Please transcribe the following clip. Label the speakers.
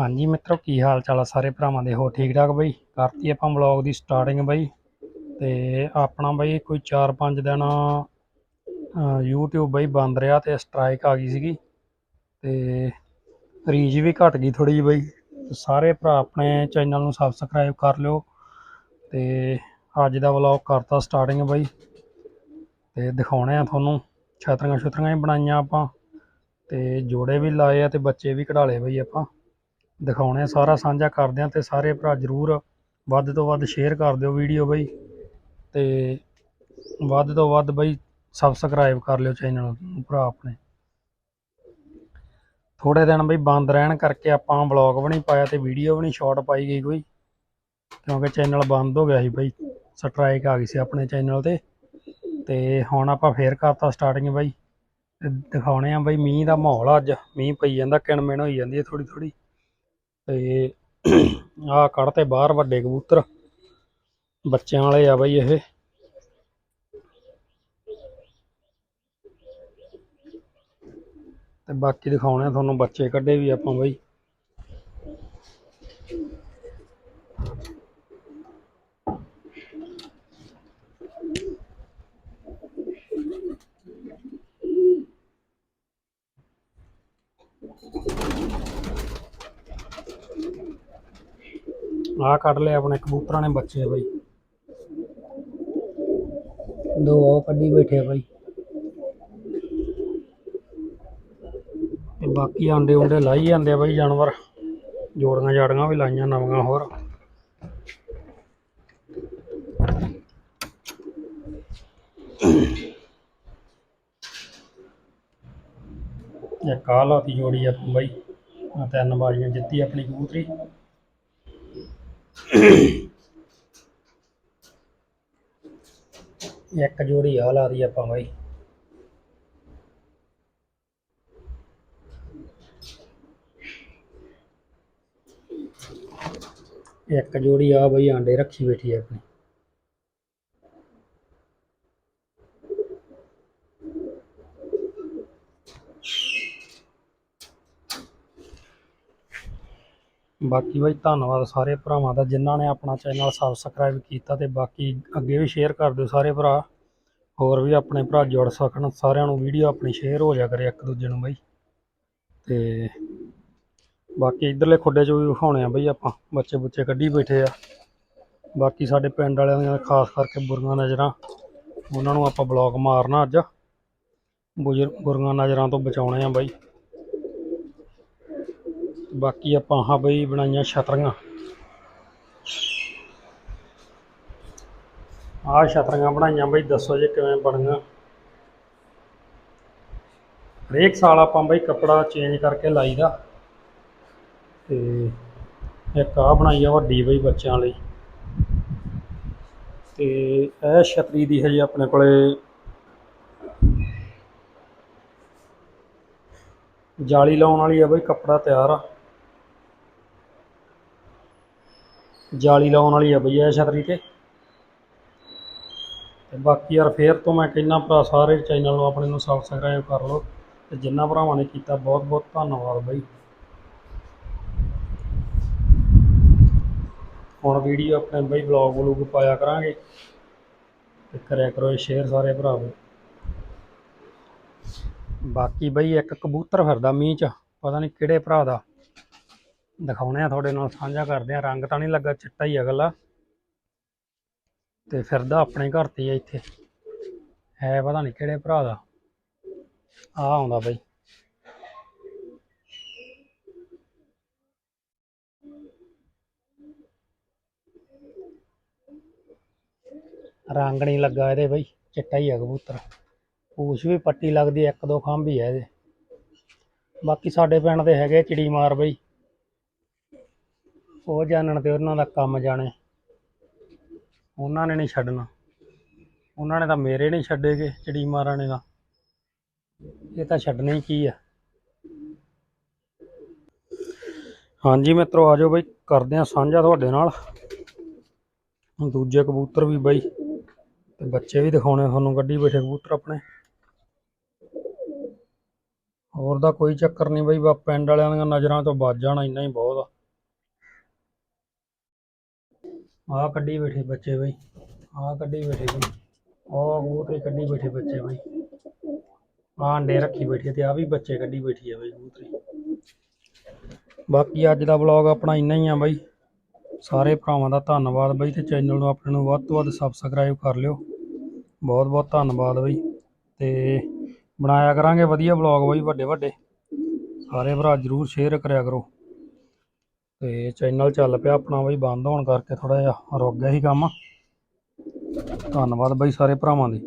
Speaker 1: ਹਾਂਜੀ ਮਿੱਤਰੋ ਕੀ ਹਾਲ ਚਾਲ ਆ ਸਾਰੇ ਭਰਾਵਾਂ ਦੇ? ਹੋ ਠੀਕ ਠਾਕ ਬਈ? ਕਰਤੀ ਆਪਾਂ ਵਲੌਗ ਦੀ ਸਟਾਰਟਿੰਗ ਬਈ। ਤੇ ਆਪਣਾ ਬਈ ਕੋਈ 4-5 ਦਿਨ ਅਹ, YouTube ਬਈ ਬੰਦ ਰਿਹਾ ਤੇ ਸਟ੍ਰਾਈਕ ਆ ਗਈ ਸੀਗੀ। ਤੇ ਰੀਚ ਵੀ ਘਟ ਗਈ ਥੋੜੀ ਜਿਹੀ ਬਈ। ਸਾਰੇ ਭਰਾ ਆਪਣੇ ਚੈਨਲ ਨੂੰ ਸਬਸਕ੍ਰਾਈਬ ਕਰ ਲਿਓ। ਤੇ ਅੱਜ ਦਾ ਵਲੌਗ ਕਰਤਾ ਸਟਾਰਟਿੰਗ ਬਈ। ਤੇ ਦਿਖਾਉਣੇ ਆ ਤੁਹਾਨੂੰ। ਛਤਰੀਆਂ ਛੁਤਰੀਆਂ ਹੀ ਬਣਾਈਆਂ ਆਪਾਂ। ਤੇ ਜੋੜੇ ਵੀ ਲਾਏ ਆ ਤੇ ਬੱਚੇ ਵੀ ਕਢਾ ਲਏ ਬਈ ਆਪਾਂ। ਦਿਖਾਉਣੇ ਆ, ਸਾਰਾ ਸਾਂਝਾ ਕਰਦੇ ਆ ਤੇ ਸਾਰੇ ਭਰਾ ਜਰੂਰ ਵੱਧ ਤੋਂ ਵੱਧ ਸ਼ੇਅਰ ਕਰ ਦਿਓ ਵੀਡੀਓ ਬਈ ਤੇ ਵੱਧ ਤੋਂ ਵੱਧ ਬਈ ਸਬਸਕ੍ਰਾਈਬ ਕਰ ਲਿਓ ਚੈਨਲ ਭਰਾ ਆਪਣੇ। ਥੋੜੇ ਦਿਨ ਬਈ ਬੰਦ ਰਹਿਣ ਕਰਕੇ ਆਪਾਂ ਵਲੌਗ ਵੀ ਨਹੀਂ ਪਾਇਆ ਤੇ ਵੀਡੀਓ ਵੀ ਨਹੀਂ ਸ਼ਾਰਟ ਪਾਈ ਗਈ ਕੋਈ ਕਿਉਂਕਿ ਚੈਨਲ ਬੰਦ ਹੋ ਗਿਆ ਸੀ ਬਈ ਸਟ੍ਰਾਈਕ ਆ ਗਈ ਸੀ ਆਪਣੇ ਚੈਨਲ ਤੇ। ਤੇ ਹੁਣ ਆਪਾਂ ਫੇਰ ਕਰਤਾ ਸਟਾਰਟਿੰਗ ਬਾਈ। ਤੇ ਦਿਖਾਉਣੇ ਆ ਬਈ ਮੀਂਹ ਦਾ ਮਾਹੌਲ ਆ ਅੱਜ ਮੀਂਹ ਪਈ ਜਾਂਦਾ ਕਿਣਮਿਣ ਹੋਈ ਜਾਂਦੀ ਹੈ ਥੋੜੀ ਥੋੜੀ ਤੇ ਆਹ ਕੱਢਤੇ ਬਾਹਰ ਵੱਡੇ ਕਬੂਤਰ। ਬੱਚਿਆਂ ਵਾਲੇ ਆ ਬਈ ਇਹ। ਤੇ ਬਾਕੀ ਦਿਖਾਉਣੇ ਆ ਤੁਹਾਨੂੰ ਬੱਚੇ ਕੱਢੇ ਵੀ ਆਪਾਂ ਬਈ। ਆਹ ਕੱਢ ਲਿਆ ਆਪਣੇ ਕਬੂਤਰਾਂ ਨੇ ਬੱਚੇ ਬਈ। ਦੋ ਉਹ ਕੱਢੀ ਬੈਠੇ ਆ ਬਈ। ਤੇ ਬਾਕੀ ਆਂਡੇ ਉਂਡੇ ਲਾਈ ਜਾਂਦੇ ਆ ਬਈ ਜਾਨਵਰ। ਜੋੜੀਆਂ ਜਾੜੀਆਂ ਵੀ ਲਾਈਆਂ ਨਵੀਆਂ ਹੋਰ। ਇਹ ਕਾਲਾ ਦੀ ਜੋੜੀ ਆ ਬਈ। ਤਿੰਨ ਬਾਜ਼ੀਆਂ ਜਿੱਤੀ ਆਪਣੀ ਕਬੂਤਰੀ। ਇੱਕ ਜੋੜੀ ਆ ਲਾ ਦੀ ਆਪਾਂ ਬਾਈ। ਇੱਕ ਜੋੜੀ ਆ ਬਈ, ਆਂਡੇ ਰੱਖੀ ਬੈਠੀ ਆ ਆਪਣੀ। ਬਾਕੀ ਬਾਈ ਧੰਨਵਾਦ ਸਾਰੇ ਭਰਾਵਾਂ ਦਾ, ਜਿਨ੍ਹਾਂ ਨੇ ਆਪਣਾ ਚੈਨਲ ਸਬਸਕ੍ਰਾਈਬ ਕੀਤਾ ਤੇ ਬਾਕੀ ਅੱਗੇ ਵੀ ਸ਼ੇਅਰ ਕਰ ਦਿਓ ਸਾਰੇ ਭਰਾ। ਹੋਰ ਵੀ ਆਪਣੇ ਭਰਾ ਜੁੜ ਸਕਣ, ਸਾਰਿਆਂ ਨੂੰ ਵੀਡੀਓ ਆਪਣੀ ਸ਼ੇਅਰ ਹੋ ਜਾ ਕਰੇ ਇੱਕ ਦੂਜੇ ਨੂੰ ਬਾਈ। ਤੇ ਬਾਕੀ ਇਧਰਲੇ ਖੁੱਡੇ 'ਚ ਵੀ ਵਿਖਾਉਣੇ ਆ ਬਈ ਆਪਾਂ, ਬੱਚੇ ਬੁੱਚੇ ਕੱਢੀ ਬੈਠੇ ਆ। ਬਾਕੀ ਸਾਡੇ ਪਿੰਡ ਵਾਲਿਆਂ ਦੀਆਂ ਖਾਸ ਕਰਕੇ ਬੁਰੀਆਂ ਨਜ਼ਰਾਂ, ਉਹਨਾਂ ਨੂੰ ਆਪਾਂ ਬਲੌਕ ਮਾਰਨਾ ਅੱਜ। ਬੁਜ਼ਰ ਬੁਰੀਆਂ ਨਜ਼ਰਾਂ ਤੋਂ ਬਚਾਉਣੇ ਆ ਬਾਈ। ਬਾਕੀ ਆਪਾਂ ਹਾਂ ਬਈ ਬਣਾਈਆਂ ਛਤਰੀਆਂ। ਆਹ ਛਤਰੀਆਂ ਬਣਾਈਆਂ ਬਈ, ਦੱਸੋ ਜੇ ਕਿਵੇਂ ਬਣੀਆਂ। ਹਰੇਕ ਸਾਲ ਆਪਾਂ ਬਈ ਕੱਪੜਾ ਚੇਂਜ ਕਰਕੇ ਲਾਈਦਾ। ਤੇ ਇੱਕ ਆਹ ਬਣਾਈ ਆ ਵੱਡੀ ਬਈ ਬੱਚਿਆਂ ਲਈ। ਤੇ ਇਹ ਛਤਰੀ ਦੀ ਹਜੇ ਆਪਣੇ ਕੋਲੇ ਜਾਲੀ ਲਾਉਣ ਵਾਲੀ ਆ ਬਈ, ਕੱਪੜਾ ਤਿਆਰ ਆ। ਜਾਲੀ ਲਾਉਣ ਵਾਲੀ ਆ ਬਈ ਇਹ ਛਤਰੀ ਤੇ। ਤੇ ਬਾਕੀ ਯਾਰ ਫੇਰ ਤੋਂ ਮੈਂ ਕਹਿੰਦਾ ਭਰਾ, ਸਾਰੇ ਚੈਨਲ ਨੂੰ ਆਪਣੇ ਨੂੰ ਸਬਸਕ੍ਰਾਈਬ ਕਰ ਲਓ। ਤੇ ਜਿੰਨਾ ਭਰਾਵਾਂ ਨੇ ਕੀਤਾ ਬਹੁਤ ਬਹੁਤ ਧੰਨਵਾਦ ਬਈ। ਹੁਣ ਵੀਡੀਓ ਆਪਣੇ ਬਈ ਵਲੌਗ ਵਲੂਗ ਪਾਇਆ ਕਰਾਂਗੇ। ਤੇ ਕਰਿਆ ਕਰੋ ਸ਼ੇਅਰ ਸਾਰੇ ਭਰਾ ਬਈ ਬਾਕੀ ਬਈ ਇੱਕ ਕਬੂਤਰ ਫਿਰਦਾ ਮੀਂਹ ਚ, ਪਤਾ ਨਹੀਂ ਕਿਹੜੇ ਭਰਾ ਦਾ। ਦਿਖਾਉਣੇ ਆ ਤੁਹਾਡੇ ਨਾਲ, ਸਾਂਝਾ ਕਰਦੇ ਆ। ਰੰਗ ਤਾਂ ਨਹੀਂ ਲੱਗਾ, ਚਿੱਟਾ ਹੀ ਅਗਲਾ ਤੇ ਫਿਰਦਾ ਆਪਣੇ ਘਰ ਤੇ ਹੀ ਆ ਇੱਥੇ। ਹੈ ਪਤਾ ਨਹੀਂ ਕਿਹੜੇ ਭਰਾ ਦਾ। ਆ ਆਉਂਦਾ ਬਈ। ਰੰਗ ਨਹੀਂ ਲੱਗਾ ਇਹਦੇ ਬਈ, ਚਿੱਟਾ ਹੀ ਆ ਕਬੂਤਰ। ਪੂਛ ਵੀ ਪੱਟੀ ਲੱਗਦੀ ਇੱਕ ਦੋ ਖੰਭ ਹੀ ਆ ਇਹਦੇ। ਬਾਕੀ ਸਾਡੇ ਪਿੰਡ ਦੇ ਹੈਗੇ ਚਿੜੀ ਮਾਰ ਬਈ। ਉਹ ਜਾਣਨ ਤੇ ਉਹਨਾਂ ਦਾ ਕੰਮ ਜਾਣੇ। ਉਹਨਾਂ ਨੇ ਨਹੀਂ ਛੱਡਣਾ। ਉਹਨਾਂ ਨੇ ਤਾਂ ਮੇਰੇ ਨਹੀਂ ਛੱਡੇਗੇ ਚਿੜੀ ਮਾਰਾਂ ਨੇ ਤਾਂ ਇਹ ਤਾਂ ਛੱਡਣਾ ਹੀ ਕੀ ਆ। ਹਾਂਜੀ ਮਿੱਤਰੋ ਆਜੋ ਬਈ। ਕਰਦੇ ਆ ਸਾਂਝਾ ਤੁਹਾਡੇ ਨਾਲ। ਦੂਜੇ ਕਬੂਤਰ ਵੀ ਬਈ। ਤੇ ਬੱਚੇ ਵੀ ਦਿਖਾਉਣੇ ਤੁਹਾਨੂੰ, ਗੱਡੀ ਬੈਠੇ ਕਬੂਤਰ ਆਪਣੇ। ਹੋਰ ਦਾ ਕੋਈ ਚੱਕਰ ਨਹੀਂ ਬਈ, ਬਸ ਪਿੰਡ ਵਾਲਿਆਂ ਦੀਆਂ ਨਜ਼ਰਾਂ ਤੋਂ ਬਚ ਜਾਣਾ ਇੰਨਾ ਹੀ ਬਹੁਤ ਆ। ਆਹ ਕੱਢੀ ਬੈਠੇ ਬੱਚੇ ਬਈ ਆਹ ਕੱਢੀ ਬੈਠੇ ਬਈ ਉਹ ਕਬੂਤਰੀ ਕੱਢੀ ਬੈਠੇ ਬੱਚੇ ਬਈ। ਆਹ ਅੰਡੇ ਰੱਖੀ ਬੈਠੇ ਆ ਤੇ ਆ ਵੀ ਬੱਚੇ ਕੱਢੀ ਬੈਠੀ ਆ ਬਈ ਕਬੂਤਰੀ। ਬਾਕੀ ਅੱਜ ਦਾ ਵਲੌਗ ਆਪਣਾ ਇੰਨਾ ਹੀ ਆ ਬਈ। ਸਾਰੇ ਭਰਾਵਾਂ ਦਾ ਧੰਨਵਾਦ ਬਈ ਤੇ ਚੈਨਲ ਨੂੰ ਆਪਣੇ ਨੂੰ ਵੱਧ ਤੋਂ ਵੱਧ ਸਬਸਕ੍ਰਾਈਬ ਕਰ ਲਿਓ। ਬਹੁਤ ਬਹੁਤ ਧੰਨਵਾਦ ਬਈ ਤੇ ਬਣਾਇਆ ਕਰਾਂਗੇ ਵਧੀਆ ਵਲੌਗ ਬਈ ਵੱਡੇ ਵੱਡੇ। ਸਾਰੇ ਭਰਾ ਜਰੂਰ ਸ਼ੇਅਰ ਕਰਿਆ ਕਰੋ। ਤੇ ਚੈਨਲ ਚੱਲ ਪਿਆ ਆਪਣਾ ਬਈ ਬੰਦ ਹੋਣ ਕਰਕੇ ਥੋੜਾ ਜਿਹਾ ਰੁਕ ਗਿਆ ਸੀ ਕੰਮ। ਧੰਨਵਾਦ ਬਈ ਸਾਰੇ ਭਰਾਵਾਂ ਦੀ।